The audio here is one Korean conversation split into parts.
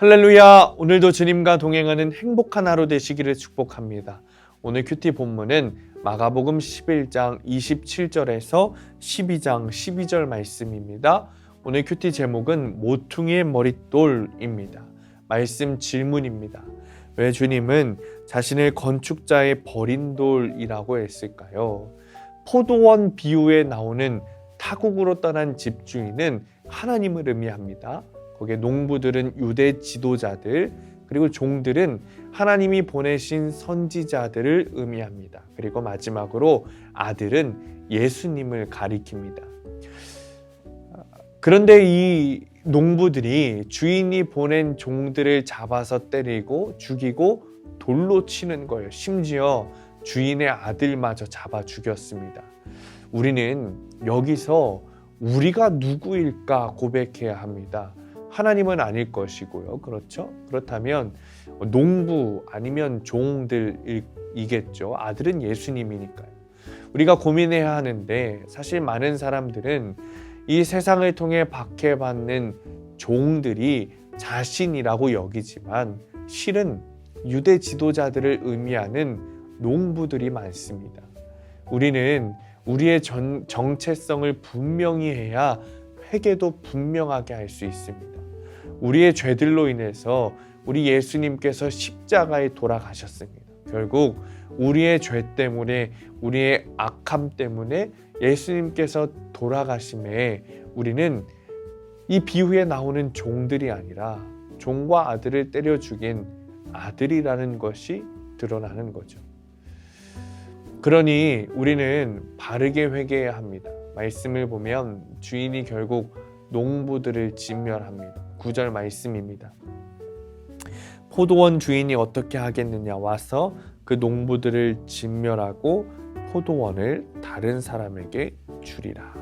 할렐루야! 오늘도 주님과 동행하는 행복한 하루 되시기를 축복합니다. 오늘 큐티 본문은 마가복음 11장 27절에서 12장 12절 말씀입니다. 오늘 큐티 제목은 모퉁이의 머릿돌입니다. 말씀 질문입니다. 왜 주님은 자신을 건축자의 버린 돌이라고 했을까요? 포도원 비유에 나오는 타국으로 떠난 집주인은 하나님을 의미합니다. 거기에 농부들은 유대 지도자들, 그리고 종들은 하나님이 보내신 선지자들을 의미합니다. 그리고 마지막으로 아들은 예수님을 가리킵니다. 그런데 이 농부들이 주인이 보낸 종들을 잡아서 때리고 죽이고 돌로 치는 거예요. 심지어 주인의 아들마저 잡아 죽였습니다. 우리는 여기서 우리가 누구일까 고백해야 합니다. 하나님은 아닐 것이고요. 그렇죠? 그렇다면 농부 아니면 종들이겠죠. 아들은 예수님이니까요. 우리가 고민해야 하는데 사실 많은 사람들은 이 세상을 통해 박해받는 종들이 자신이라고 여기지만 실은 유대 지도자들을 의미하는 농부들이 많습니다. 우리는 우리의 전, 정체성을 분명히 해야 회개도 분명하게 할 수 있습니다. 우리의 죄들로 인해서 우리 예수님께서 십자가에 돌아가셨습니다. 결국 우리의 죄 때문에 우리의 악함 때문에 예수님께서 돌아가심에 우리는 이 비유에 나오는 종들이 아니라 종과 아들을 때려 죽인 아들이라는 것이 드러나는 거죠. 그러니 우리는 바르게 회개해야 합니다. 말씀을 보면 주인이 결국 농부들을 진멸합니다. 구절 말씀입니다. 포도원 주인이 어떻게 하겠느냐 와서 그 농부들을 진멸하고 포도원을 다른 사람에게 주리라.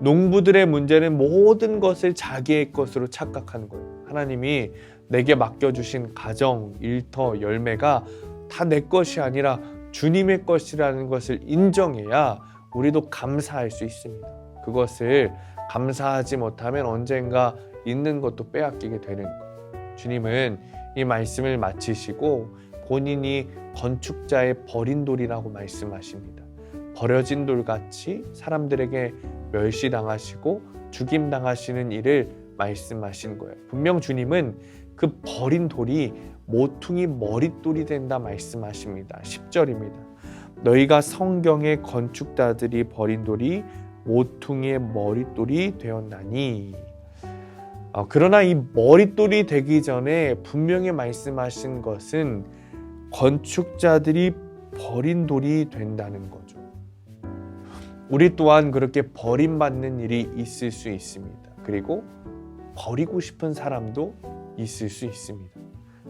농부들의 문제는 모든 것을 자기의 것으로 착각하는 거예요. 하나님이 내게 맡겨주신 가정, 일터, 열매가 다 내 것이 아니라 주님의 것이라는 것을 인정해야 우리도 감사할 수 있습니다. 그것을 감사하지 못하면 언젠가 있는 것도 빼앗기게 되는 거예요. 주님은 이 말씀을 마치시고 본인이 건축자의 버린 돌이라고 말씀하십니다. 버려진 돌같이 사람들에게 멸시당하시고 죽임당하시는 일을 말씀하신 거예요. 분명 주님은 그 버린 돌이 모퉁이 머릿돌이 된다 말씀하십니다. 10절입니다. 너희가 성경의 건축자들이 버린 돌이 모퉁이의 머릿돌이 되었나니 어, 그러나 이 머릿돌이 되기 전에 분명히 말씀하신 것은 건축자들이 버린 돌이 된다는 거죠. 우리 또한 그렇게 버림받는 일이 있을 수 있습니다. 그리고 버리고 싶은 사람도 있을 수 있습니다.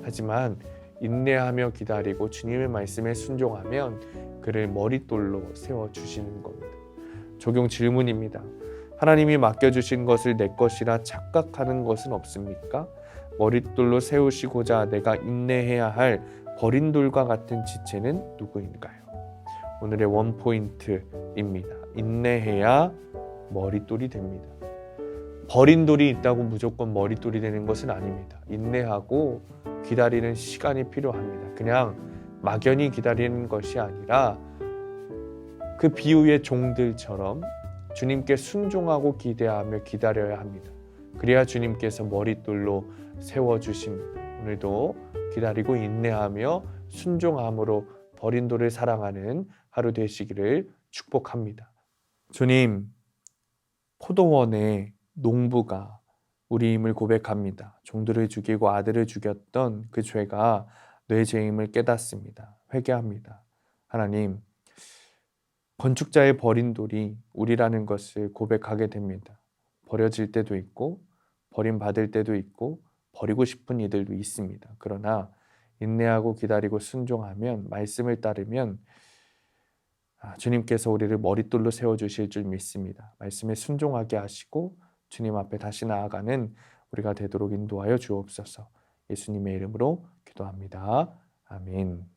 하지만 인내하며 기다리고 주님의 말씀에 순종하면 그를 머릿돌로 세워 주시는 겁니다. 적용 질문입니다. 하나님이 맡겨주신 것을 내 것이라 착각하는 것은 없습니까? 머릿돌로 세우시고자 내가 인내해야 할 버린 돌과 같은 지체는 누구인가요? 오늘의 원 포인트입니다. 인내해야 머릿돌이 됩니다. 버린 돌이 있다고 무조건 머릿돌이 되는 것은 아닙니다. 인내하고 기다리는 시간이 필요합니다. 그냥 막연히 기다리는 것이 아니라 그 비유의 종들처럼 주님께 순종하고 기대하며 기다려야 합니다. 그래야 주님께서 머릿돌로 세워주십니다. 오늘도 기다리고 인내하며 순종함으로 버린 돌을 사랑하는 하루 되시기를 축복합니다. 주님, 포도원에 농부가 우리임을 고백합니다. 종들을 죽이고 아들을 죽였던 그 죄가 뇌 죄임을 깨닫습니다. 회개합니다. 하나님, 건축자의 버린 돌이 우리라는 것을 고백하게 됩니다. 버려질 때도 있고, 버림받을 때도 있고, 버리고 싶은 이들도 있습니다. 그러나 인내하고 기다리고 순종하면, 말씀을 따르면, 아, 주님께서 우리를 머릿돌로 세워주실 줄 믿습니다. 말씀에 순종하게 하시고, 주님 앞에 다시 나아가는 우리가 되도록 인도하여 주옵소서. 예수님의 이름으로 기도합니다. 아멘.